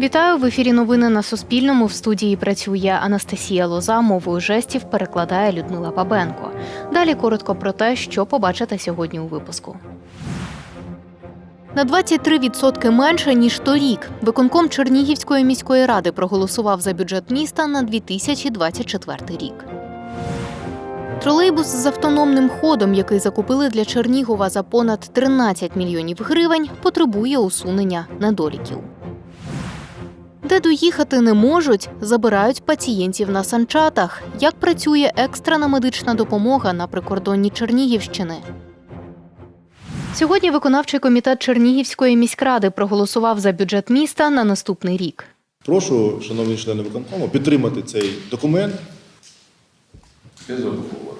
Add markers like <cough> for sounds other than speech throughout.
Вітаю в ефірі. Новини на Суспільному. В студії працює Анастасія Лоза. Мовою жестів перекладає Людмила Бабенко. Далі коротко про те, що побачите сьогодні у випуску. На 23% менше ніж торік. Виконком Чернігівської міської ради проголосував за бюджет міста на 2024 рік. Тролейбус з автономним ходом, який закупили для Чернігова за понад 13 мільйонів гривень, потребує усунення недоліків. Де доїхати не можуть, забирають пацієнтів на санчатах. Як працює екстрена медична допомога на прикордонні Чернігівщини? Сьогодні виконавчий комітет Чернігівської міськради проголосував за бюджет міста на наступний рік. Прошу, шановні члени виконкому, підтримати цей документ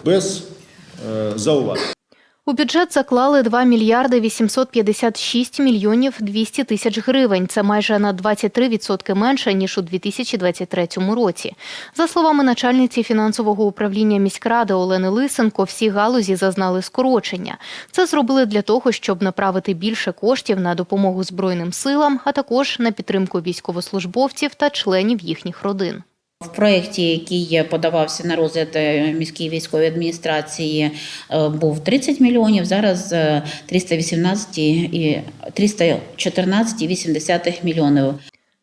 без е, зауважень. У бюджет заклали 2 мільярди 856 мільйонів 200 тисяч гривень. Це майже на 23% менше ніж у 2023 році. За словами начальниці фінансового управління міськради Олени Лисенко, всі галузі зазнали скорочення. Це зробили для того, щоб направити більше коштів на допомогу збройним силам, а також на підтримку військовослужбовців та членів їхніх родин. В проєкті, який подавався на розгляд е, міській військової адміністрації, е, був 30 мільйонів. Зараз е, 318 і 314,8 мільйонів.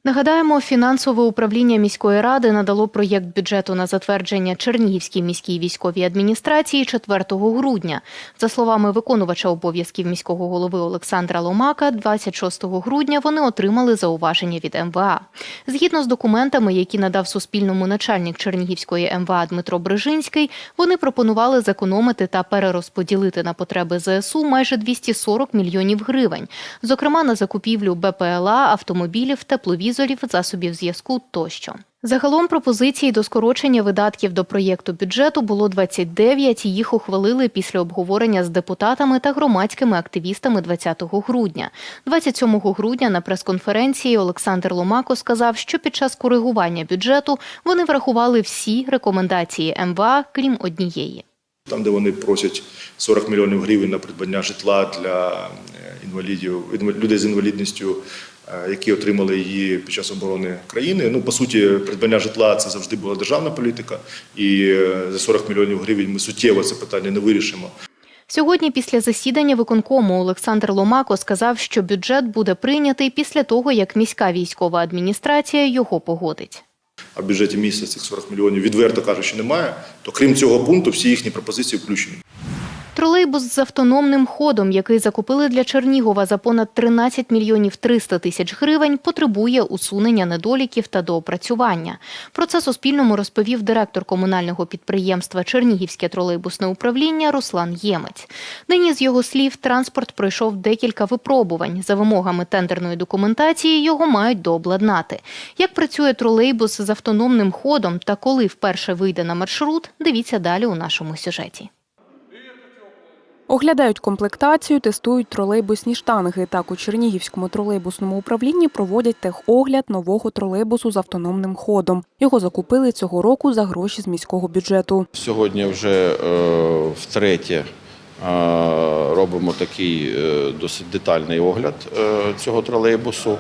Нагадаємо, фінансове управління міської ради надало проєкт бюджету на затвердження Чернігівській міській військовій адміністрації 4 грудня. За словами виконувача обов'язків міського голови Олександра Ломака, 26 грудня вони отримали зауваження від МВА. Згідно з документами, які надав Суспільному начальник Чернігівської МВА Дмитро Брижинський, вони пропонували зекономити та перерозподілити на потреби ЗСУ майже 240 мільйонів гривень, зокрема на закупівлю БПЛА, автомобілів, тепловізорів, засобів зв'язку тощо. Загалом пропозицій до скорочення видатків до проєкту бюджету було 29, і їх ухвалили після обговорення з депутатами та громадськими активістами 20 грудня. 27 грудня на прес-конференції Олександр Ломако сказав, що під час коригування бюджету вони врахували всі рекомендації МВА, крім однієї. Там, де вони просять 40 мільйонів гривень на придбання житла для е, інвалідів, інвалід- людей з інвалідністю, які отримали її під час оборони країни. Ну, по суті, придбання житла це завжди була державна політика, і е, за 40 мільйонів гривень ми суттєво це питання не вирішимо. Сьогодні, після засідання виконкому, Олександр Ломако сказав, що бюджет буде прийнятий після того, як міська військова адміністрація його погодить. А в бюджеті міста цих 40 мільйонів відверто кажучи немає. То крім цього пункту, всі їхні пропозиції включені. Тролейбус з автономним ходом, який закупили для Чернігова за понад 13 мільйонів 300 тисяч гривень, потребує усунення недоліків та доопрацювання. Про це Суспільному розповів директор комунального підприємства Чернігівське тролейбусне управління Руслан Ємець. Нині з його слів транспорт пройшов декілька випробувань. За вимогами тендерної документації його мають дообладнати. Як працює тролейбус з автономним ходом та коли вперше вийде на маршрут, дивіться далі у нашому сюжеті. Оглядають комплектацію, тестують тролейбусні штанги. Так у Чернігівському тролейбусному управлінні проводять техогляд нового тролейбусу з автономним ходом. Його закупили цього року за гроші з міського бюджету. Сьогодні вже е, втретє е, робимо такий е, досить детальний огляд цього тролейбусу.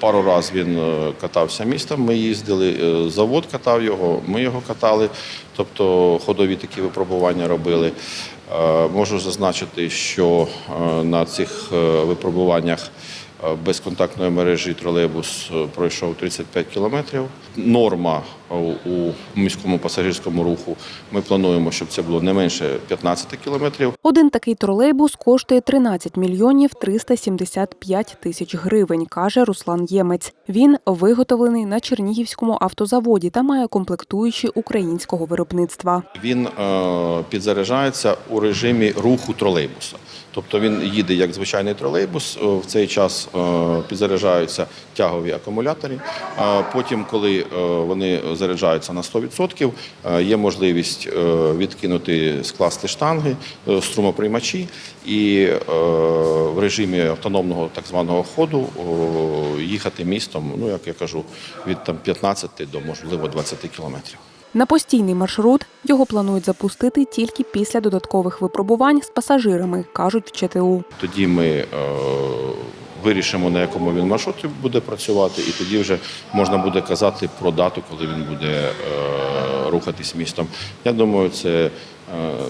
Пару разів він е, катався містом. Ми їздили, е, завод катав його, ми його катали, тобто ходові такі випробування робили. Е, Можу зазначити, що на цих випробуваннях безконтактної мережі тролейбус е, пройшов 35 кілометрів. Норма е, у міському пасажирському руху. Ми плануємо, щоб це було не менше 15 кілометрів. Один такий тролейбус коштує 13 мільйонів 375 тисяч гривень, каже Руслан Ємець. Він виготовлений на Чернігівському автозаводі та має комплектуючі українського виробництва. Він е, підзаряджається у режимі руху тролейбуса. Тобто він їде як звичайний тролейбус. Е, В цей час е, підзаряджаються тягові акумулятори. Потім, коли е, вони заряджаються на 100%, е, є можливість відкинути, скласти штанги, струмоприймачі і в режимі автономного так званого ходу їхати містом, ну як я кажу, від там 15 до можливо 20 кілометрів. На постійний маршрут його планують запустити тільки після додаткових випробувань з пасажирами, кажуть в ЧТУ. Тоді ми е, вирішимо, на якому він маршруті буде працювати, і тоді вже можна буде казати про дату, коли він буде е, рухатись містом. Я думаю, це е,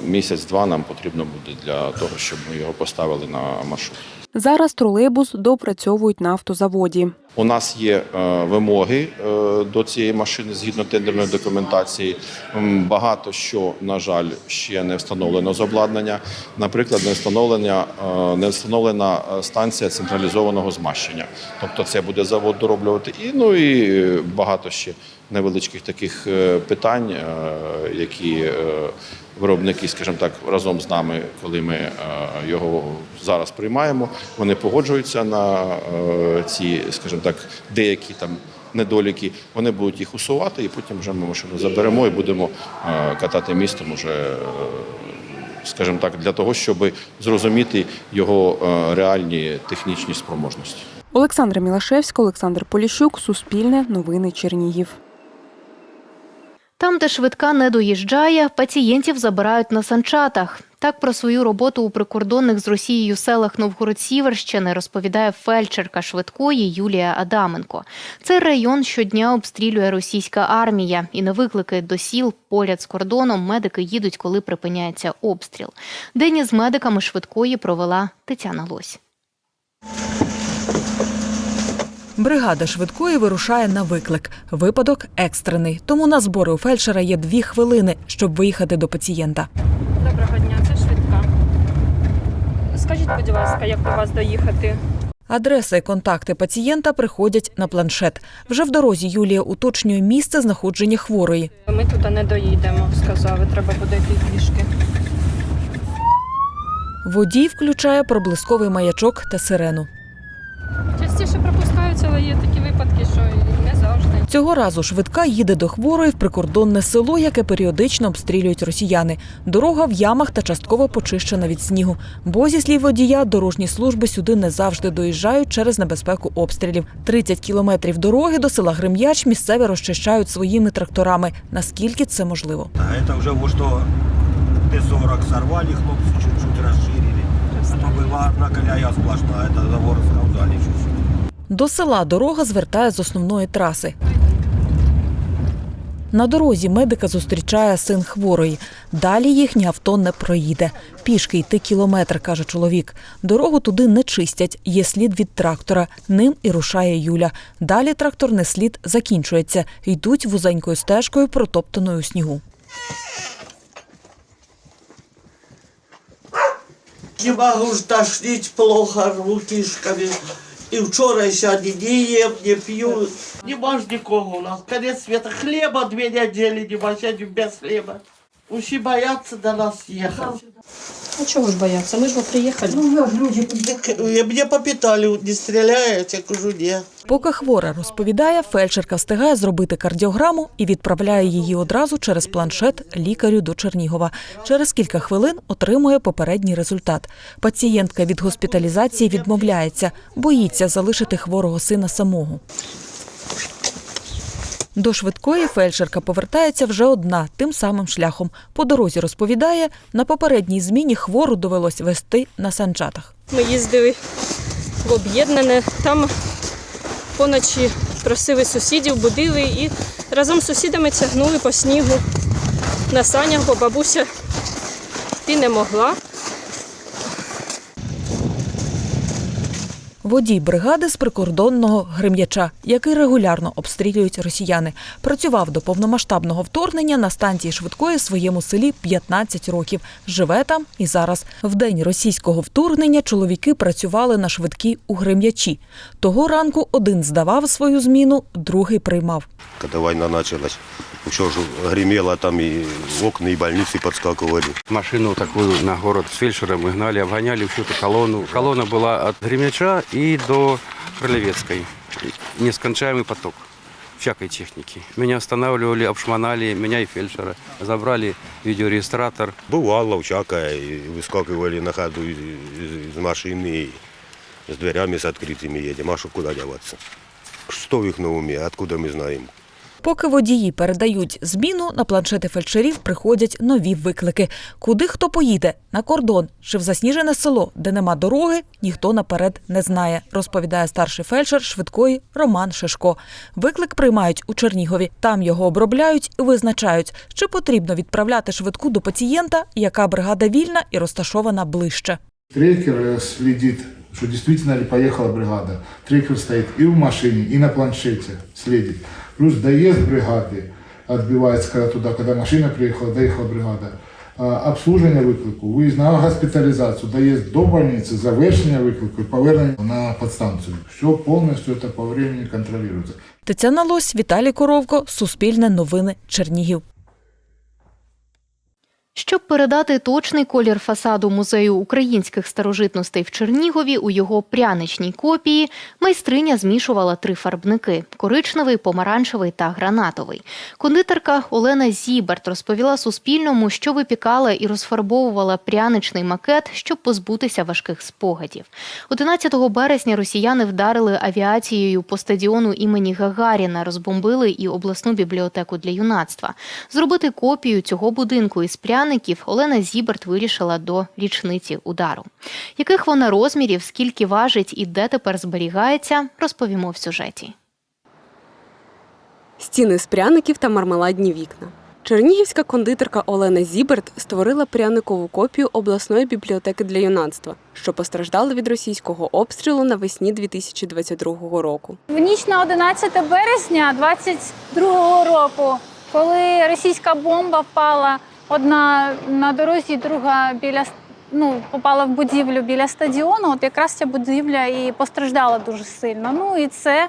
місяць-два нам потрібно буде для того, щоб ми його поставили на маршрут. Зараз тролейбус допрацьовують на автозаводі. У нас є е, вимоги е, до цієї машини згідно тендерної документації. Багато що, на жаль, ще не встановлено з обладнання. Наприклад, не встановлення е, не встановлена станція централізованого змащення. Тобто, це буде завод дороблювати. І ну і багато ще невеличких таких питань, які виробники, скажімо так, разом з нами, коли ми е, його зараз приймаємо, вони погоджуються на е, ці, скажімо так, деякі там недоліки. Вони будуть їх усувати, і потім вже ми машину заберемо і будемо е, катати містом уже. Скажімо так, для того, щоб зрозуміти його реальні технічні спроможності. Олександра Мілашевська, Олександр Поліщук, Суспільне, Новини Чернігів. Там, де швидка не доїжджає, пацієнтів забирають на санчатах. Так про свою роботу у прикордонних з Росією селах Новгород-Сіверщини розповідає фельдшерка швидкої Юлія Адаменко. Цей район щодня обстрілює російська армія, і на виклики до сіл поряд з кордоном медики їдуть, коли припиняється обстріл. День із медиками швидкої провела Тетяна Лось. Бригада швидкої вирушає на виклик. Випадок екстрений. Тому на збори у фельдшера є дві хвилини, щоб виїхати до пацієнта. Доброго дня, це швидка. Скажіть, будь ласка, як до вас доїхати? Адреса і контакти пацієнта приходять на планшет. Вже в дорозі Юлія уточнює місце знаходження хворої. Ми туди не доїдемо, сказали, треба буде пішки. Водій включає проблисковий маячок та сирену Частіше пропускаються, але є такі випадки, що і не завжди. Цього разу швидка їде до хворої в прикордонне село, яке періодично обстрілюють росіяни. Дорога в ямах та частково почищена від снігу. Бо, зі слів водія, дорожні служби сюди не завжди доїжджають через небезпеку обстрілів. 30 кілометрів дороги до села Грим'яч місцеві розчищають своїми тракторами. Наскільки це можливо? А это уже вот что Т-40 сорвали, хлопцы чуть-чуть расширили. А то была одна колея сплошная, это забор сказали чуть-чуть. До села дорога звертає з основної траси. На дорозі медика зустрічає син хворої. Далі їхнє авто не проїде. Пішки йти кілометр, каже чоловік. Дорогу туди не чистять. Є слід від трактора. Ним і рушає Юля. Далі тракторний слід закінчується. Йдуть вузенькою стежкою, протоптаною снігу. Не могу ж тошнить плохо рукишками. И вчора и сегодня не ем, не п'ю. Не можешь никого у нас. Конец света. Хлеба две неділі не мочать без хлеба. Усі боятся до нас ехать. Ну чого ж бояться? Ми ж приїхали. Так, э, Мне попитали, не стреляете? Я кажу, нет. Поки хвора розповідає, фельдшерка встигає зробити кардіограму і відправляє її одразу через планшет лікарю до Чернігова. Через кілька хвилин отримує попередній результат. Пацієнтка від госпіталізації відмовляється, боїться залишити хворого сина самого. До швидкої фельдшерка повертається вже одна, тим самим шляхом. По дорозі розповідає, на попередній зміні хвору довелось вести на санчатах. Ми їздили в об'єднане, там поночі просили сусідів, будили і разом з сусідами тягнули по снігу на санях, бо бабуся йти не могла. Водій бригади з прикордонного Грим'яча, який регулярно обстрілюють росіяни, працював до повномасштабного вторгнення на станції швидкої в своєму селі 15 років. Живе там і зараз. В день російського вторгнення чоловіки працювали на швидкій у Грим'ячі. Того ранку один здавав свою зміну, другий приймав. Когда война началась, еще же гремело там и окна, и больницы подскакивали. Машину такую на город с фельдшером мы гнали, обгоняли всю эту колонну. Колонна была от Гремяча и до Кролевецкой. Нескончаемый поток всякой техники. Меня останавливали, обшмонали, меня и фельдшера. Забрали видеорегистратор. Бывало всякое, и выскакивали на ходу из, из- из машины, и с дверями с открытыми едем. А что куда деваться? Что в их на уме, откуда мы знаем? Поки водії передають зміну, на планшети фельдшерів приходять нові виклики. Куди хто поїде? На кордон чи в засніжене село, де нема дороги, ніхто наперед не знає, розповідає старший фельдшер швидкої Роман Шишко. Виклик приймають у Чернігові. Там його обробляють і визначають, чи потрібно відправляти швидку до пацієнта, яка бригада вільна і розташована ближче. Трекер э, следит, что действительно ли поехала бригада. Трекер стоит и в машине, и на планшете следит. Плюс доезд бригады отбивается, когда туда, когда машина приехала, доехала бригада. Обслуження виклику, виїзд на госпіталізацію, доїзд до больниці, завершення виклику і повернення на подстанцію. Все повністю це по времени контролюється. Тетяна Лось, Віталій Коровко, Суспільне новини, Чернігів. Щоб передати точний колір фасаду музею українських старожитностей в Чернігові у його пряничній копії, майстриня змішувала три фарбники: коричневий, помаранчевий та гранатовий. Кондитерка Олена Зіберт розповіла Суспільному, що випікала і розфарбовувала пряничний макет, щоб позбутися важких спогадів. 11 березня росіяни вдарили авіацією по стадіону імені Гагаріна, розбомбили і обласну бібліотеку для юнацтва. Зробити копію цього будинку із пряників Олена Зіберт вирішила до річниці удару. Яких вона розмірів, скільки важить і де тепер зберігається, розповімо в сюжеті. Стіни з пряників та мармеладні вікна. Чернігівська кондитерка Олена Зіберт створила пряникову копію обласної бібліотеки для юнацтва, що постраждали від російського обстрілу навесні 2022 року. В ніч на 11 березня 22 року, коли російська бомба впала одна на дорозі, друга біля ну, попала в будівлю біля стадіону, от якраз ця будівля і постраждала дуже сильно. Ну і це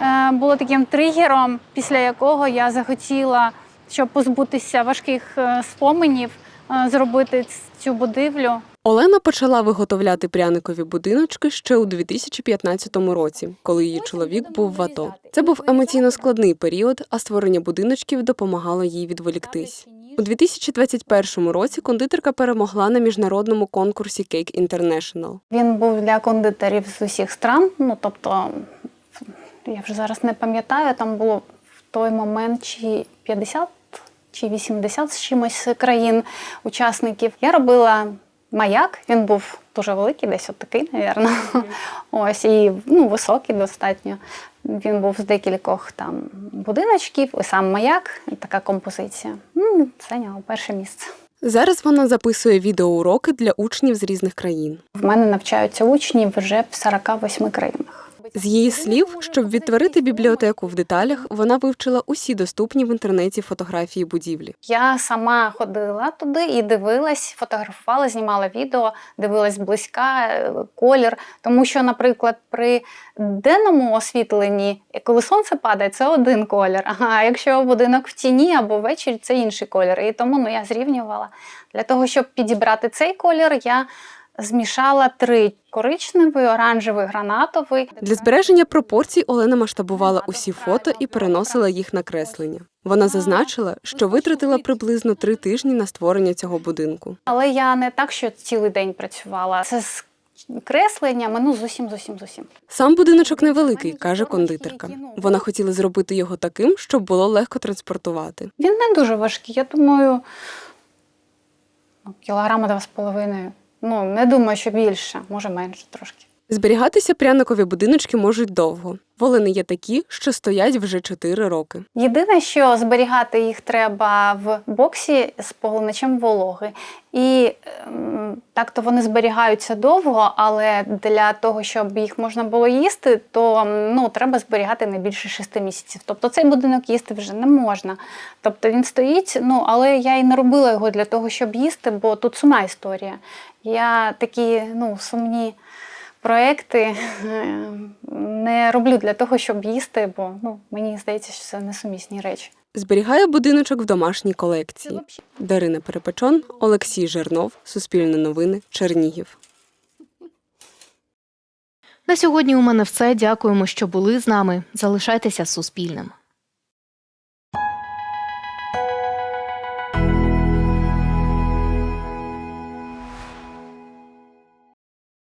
е, було таким тригером, після якого я захотіла, щоб позбутися важких е, споменів, е, зробити цю будівлю. Олена почала виготовляти пряникові будиночки ще у 2015 році, коли її чоловік був в АТО. Це був емоційно складний період, а створення будиночків допомагало їй відволіктись. У 2021 році кондитерка перемогла на міжнародному конкурсі Cake International. Він був для кондитерів з усіх стран. Ну тобто, я вже зараз не пам'ятаю, там було в той момент чи 50 чи 80 з чимось країн учасників. Я робила маяк, він був дуже великий, десь от такий, напевно. <laughs> Ось і ну, високий достатньо. Він був з декількох там будиночків, і сам маяк, і така композиція. Ну, зайняло перше місце. Зараз вона записує відеоуроки для учнів з різних країн. В мене навчаються учні вже в 48 країнах. З її слів, щоб відтворити бібліотеку в деталях, вона вивчила усі доступні в інтернеті фотографії будівлі. Я сама ходила туди і дивилась, фотографувала, знімала відео, дивилась зблизька е, колір. Тому що, наприклад, при денному освітленні, коли сонце падає, це один колір. А якщо будинок в тіні або ввечері, це інший колір. І тому ну, я зрівнювала. Для того, щоб підібрати цей колір, я змішала три коричневий, оранжевий, гранатовий. Для збереження пропорцій Олена масштабувала усі фото і переносила їх на креслення. Вона зазначила, що витратила приблизно три тижні на створення цього будинку. Але я не так, що цілий день працювала. Це з кресленнями, ну зовсім, зовсім, зовсім. Сам будиночок невеликий, каже кондитерка. Вона хотіла зробити його таким, щоб було легко транспортувати. Він не дуже важкий. Я думаю, ну, кілограма два з половиною. Ну, не думаю, що більше, може менше трошки. Зберігатися пряникові будиночки можуть довго. Волини є такі, що стоять вже 4 роки. Єдине, що зберігати їх треба в боксі з поглиначем вологи. І ем, так то вони зберігаються довго, але для того, щоб їх можна було їсти, то ну, треба зберігати не більше 6 місяців. Тобто цей будинок їсти вже не можна. Тобто він стоїть, ну але я і не робила його для того, щоб їсти, бо тут сумна історія. Я такі ну, сумні проекти е, не роблю для того, щоб їсти, бо ну, мені здається, що це несумісні речі. Зберігає будиночок в домашній колекції. Дарина Перепечон, Олексій Жернов, Суспільне новини, Чернігів. На сьогодні у мене все. Дякуємо, що були з нами. Залишайтеся з Суспільним.